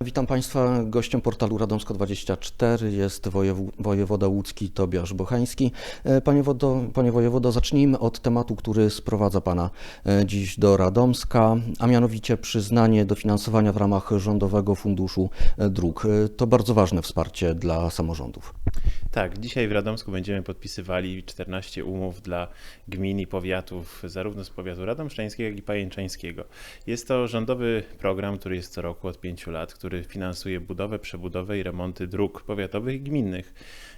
Witam Państwa. Gościem portalu Radomsko24 jest wojewoda łódzki Tobiasz Bochański. E, Panie, wodo, panie wojewodo, zacznijmy od tematu, który sprowadza Pana e, dziś do Radomska, a mianowicie przyznanie dofinansowania w ramach Rządowego Funduszu e, Dróg. To bardzo ważne wsparcie dla samorządów. Tak, dzisiaj w Radomsku będziemy podpisywali 14 umów dla gmin i powiatów, zarówno z powiatu radomszczańskiego, jak i pajęczańskiego. Jest to rządowy program, który jest co roku od 5 lat, który finansuje budowę, przebudowę i remonty dróg powiatowych i gminnych.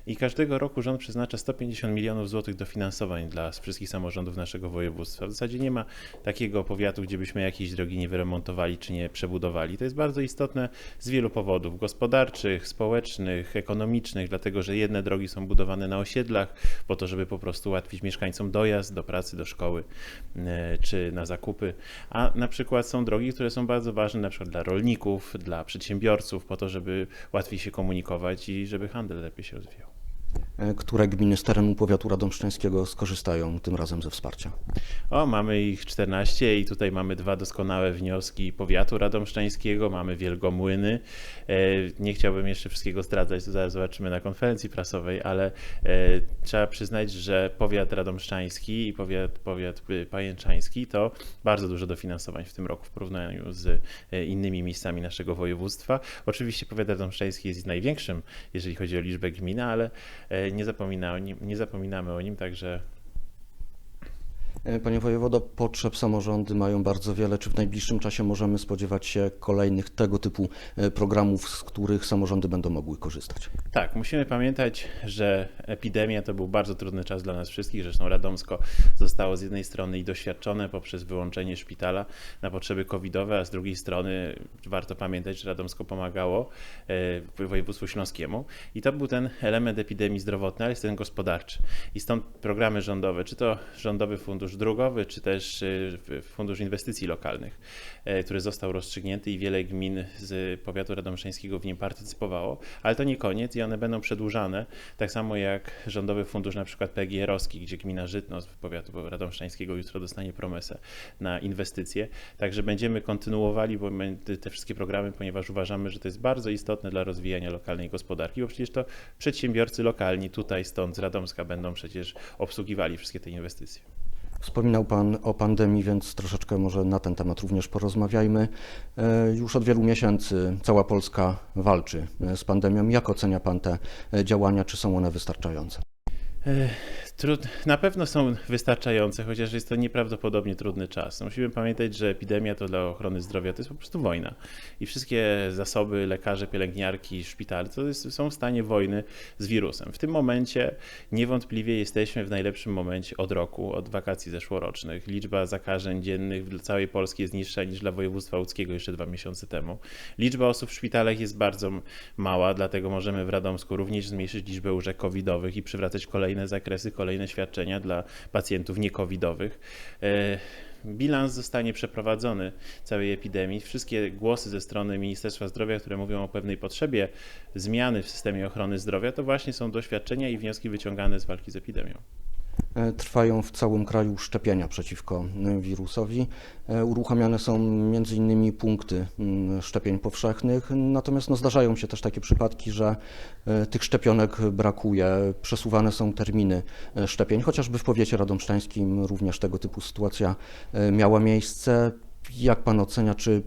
I każdego roku rząd przeznacza 150 milionów złotych dofinansowań dla wszystkich samorządów naszego województwa. W zasadzie nie ma takiego powiatu, gdzie byśmy jakiejś drogi nie wyremontowali czy nie przebudowali. To jest bardzo istotne z wielu powodów gospodarczych, społecznych, ekonomicznych, dlatego że jedne drogi są budowane na osiedlach po to, żeby po prostu ułatwić mieszkańcom dojazd do pracy, do szkoły e, czy na zakupy, a na przykład są drogi, które są bardzo ważne na przykład dla rolników, dla przedsiębiorców po to, żeby łatwiej się komunikować i żeby handel lepiej się rozwijał. E, Które gminy z terenu powiatu radomszczańskiego skorzystają tym razem ze wsparcia? O, mamy ich 14 i tutaj mamy dwa doskonałe wnioski powiatu radomszczańskiego, mamy Wielgomłyny. E, Nie chciałbym jeszcze wszystkiego zdradzać, to zaraz zobaczymy na konferencji prasowej, ale e, trzeba przyznać, że powiat radomszczański i powiat, powiat y, pajęczański to bardzo dużo dofinansowań w tym roku w porównaniu z innymi miejscami naszego województwa. Oczywiście powiat radomszczański jest największym, jeżeli chodzi o liczbę gmin, ale nie, zapomina o nim, nie zapominamy o nim, także Panie wojewodo, potrzeb samorządy mają bardzo wiele. Czy w najbliższym czasie możemy spodziewać się kolejnych tego typu e, programów, z których samorządy będą mogły korzystać? Tak, musimy pamiętać, że epidemia to był bardzo trudny czas dla nas wszystkich. Zresztą Radomsko zostało z jednej strony i doświadczone poprzez wyłączenie szpitala na potrzeby covidowe, a z drugiej strony warto pamiętać, że Radomsko pomagało e, województwu śląskiemu i to był ten element epidemii zdrowotnej, ale jest ten gospodarczy. I stąd programy rządowe, czy to Rządowy Fundusz Drogowy, czy też e, Fundusz Inwestycji Lokalnych, e, który został rozstrzygnięty i wiele gmin z powiatu radomszańskiego w nim partycypowało, ale to nie koniec i one będą przedłużane, tak samo jak Rządowy Fundusz na przykład PGR-owski, gdzie gmina Żytno z powiatu radomszańskiego jutro dostanie promesę na inwestycje. Także będziemy kontynuowali te wszystkie programy, ponieważ uważamy, że to jest bardzo istotne dla rozwijania lokalnej gospodarki, bo przecież to przedsiębiorcy lokalni tutaj stąd z Radomska będą przecież obsługiwali wszystkie te inwestycje. Wspominał Pan o pandemii, więc troszeczkę może na ten temat również porozmawiajmy. E, Już od wielu miesięcy cała Polska walczy e, z pandemią. Jak ocenia Pan te e, działania? Czy są one wystarczające? Trud, na pewno są wystarczające, chociaż jest to nieprawdopodobnie trudny czas. Musimy pamiętać, że epidemia to dla ochrony zdrowia to jest po prostu wojna. I wszystkie zasoby, lekarze, pielęgniarki, szpitale to jest, są w stanie wojny z wirusem. W tym momencie niewątpliwie jesteśmy w najlepszym momencie od roku, od wakacji zeszłorocznych. Liczba zakażeń dziennych dla całej Polski jest niższa niż dla województwa łódzkiego jeszcze dwa miesiące temu. Liczba osób w szpitalach jest bardzo mała, dlatego możemy w Radomsku również zmniejszyć liczbę łóżek covidowych i przywracać kolejne zakresy, kolejne świadczenia dla pacjentów niecovidowych. E, Bilans zostanie przeprowadzony całej epidemii. Wszystkie głosy ze strony Ministerstwa Zdrowia, które mówią o pewnej potrzebie zmiany w systemie ochrony zdrowia, to właśnie są doświadczenia i wnioski wyciągane z walki z epidemią. E, Trwają w całym kraju szczepienia przeciwko e, wirusowi. E, Uruchamiane są między innymi punkty mm, szczepień powszechnych, natomiast no, zdarzają się też takie przypadki, że tych szczepionek brakuje, przesuwane są terminy szczepień, chociażby w powiecie radomszczańskim również tego typu sytuacja miała miejsce. Jak Pan ocenia, czy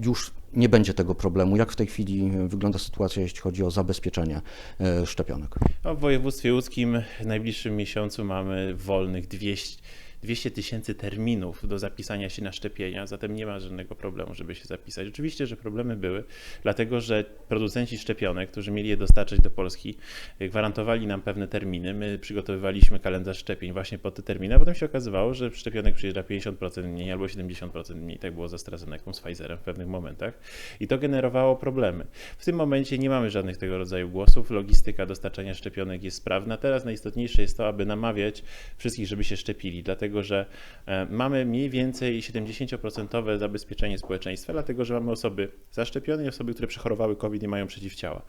już nie będzie tego problemu? Jak w tej chwili wygląda sytuacja, jeśli chodzi o zabezpieczenie e, szczepionek? No, w województwie łódzkim w najbliższym miesiącu mamy wolnych 200 200 tysięcy terminów do zapisania się na szczepienia, zatem nie ma żadnego problemu, żeby się zapisać. Oczywiście, że problemy były, dlatego że producenci szczepionek, którzy mieli je dostarczać do Polski, y, gwarantowali nam pewne terminy. My przygotowywaliśmy kalendarz szczepień właśnie pod te terminy, a potem się okazywało, że szczepionek przyjeżdża 50% mniej albo 70% mniej. Tak było ze AstraZeneką, z Pfizerem w pewnych momentach i to generowało problemy. W tym momencie nie mamy żadnych tego rodzaju głosów. Logistyka dostarczania szczepionek jest sprawna. Teraz najistotniejsze jest to, aby namawiać wszystkich, żeby się szczepili, dlatego że e, mamy mniej więcej 70% zabezpieczenie społeczeństwa, dlatego że mamy osoby zaszczepione i osoby, które przechorowały COVID i mają przeciwciała.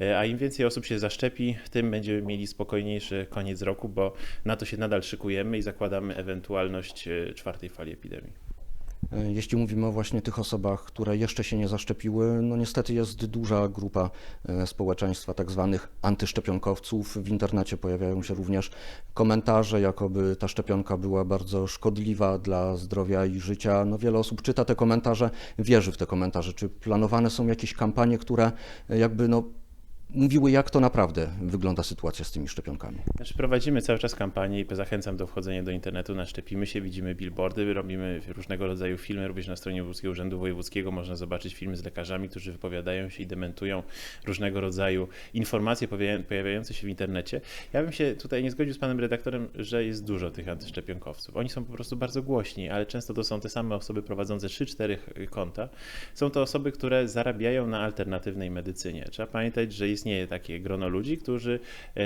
E, A im więcej osób się zaszczepi, tym będziemy mieli spokojniejszy koniec roku, bo na to się nadal szykujemy i zakładamy ewentualność e, czwartej fali epidemii. E, Jeśli mówimy o właśnie tych osobach, które jeszcze się nie zaszczepiły, no niestety jest duża grupa e, społeczeństwa tak zwanych antyszczepionkowców. W internecie pojawiają się również komentarze, jakoby ta szczepionka była bardzo szkodliwa dla zdrowia i życia. No wiele osób czyta te komentarze, wierzy w te komentarze. Czy planowane są jakieś kampanie, które e, jakby no mówiły, jak to naprawdę wygląda sytuacja z tymi szczepionkami? Znaczy prowadzimy cały czas kampanię i zachęcam do wchodzenia do internetu na Szczepimy się, widzimy billboardy, robimy różnego rodzaju filmy, również na stronie Wojewódzkiego Urzędu Wojewódzkiego można zobaczyć filmy z lekarzami, którzy wypowiadają się i dementują różnego rodzaju informacje pojawiają- pojawiające się w internecie. Ja bym się tutaj nie zgodził z panem redaktorem, że jest dużo tych antyszczepionkowców. Oni są po prostu bardzo głośni, ale często to są te same osoby prowadzące 3-4 konta. Są to osoby, które zarabiają na alternatywnej medycynie. Trzeba pamiętać, że istnieje takie grono ludzi, którzy e,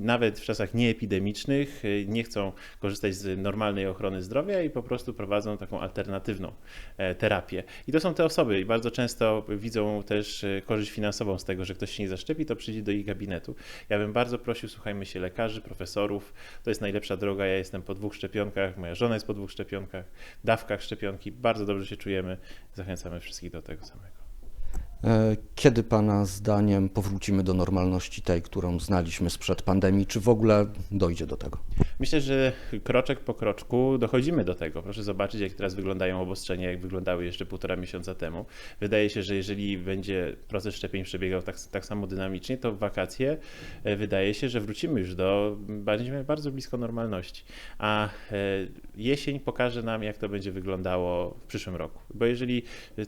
nawet w czasach nieepidemicznych e, nie chcą korzystać z normalnej ochrony zdrowia i po prostu prowadzą taką alternatywną e, terapię. I to są te osoby i bardzo często widzą też korzyść finansową z tego, że ktoś się nie zaszczepi, to przyjdzie do ich gabinetu. Ja bym bardzo prosił, słuchajmy się lekarzy, profesorów. To jest najlepsza droga. Ja jestem po dwóch szczepionkach, moja żona jest po dwóch szczepionkach, dawkach szczepionki. Bardzo dobrze się czujemy. Zachęcamy wszystkich do tego samego. E, Kiedy Pana zdaniem powrócimy do normalności tej, którą znaliśmy sprzed pandemii? Czy w ogóle dojdzie do tego? Myślę, że kroczek po kroczku dochodzimy do tego. Proszę zobaczyć, jak teraz wyglądają obostrzenia, jak wyglądały jeszcze półtora miesiąca temu. Wydaje się, że jeżeli będzie proces szczepień przebiegał tak, tak samo dynamicznie, to w wakacje e, wydaje się, że wrócimy już do, będziemy bardzo blisko normalności. A e, jesień pokaże nam, jak to będzie wyglądało w przyszłym roku. Bo jeżeli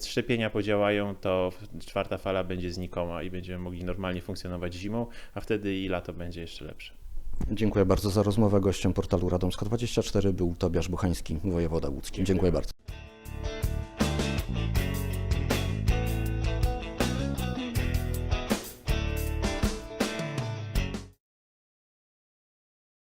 szczepienia podziałają, to czwarta fala będzie znikoma i będziemy mogli normalnie funkcjonować zimą, a wtedy i lato będzie jeszcze lepsze. Dziękuję bardzo za rozmowę. Gościem portalu Radomska24 był Tobiasz Buchański, wojewoda łódzki. Dziękuję bardzo.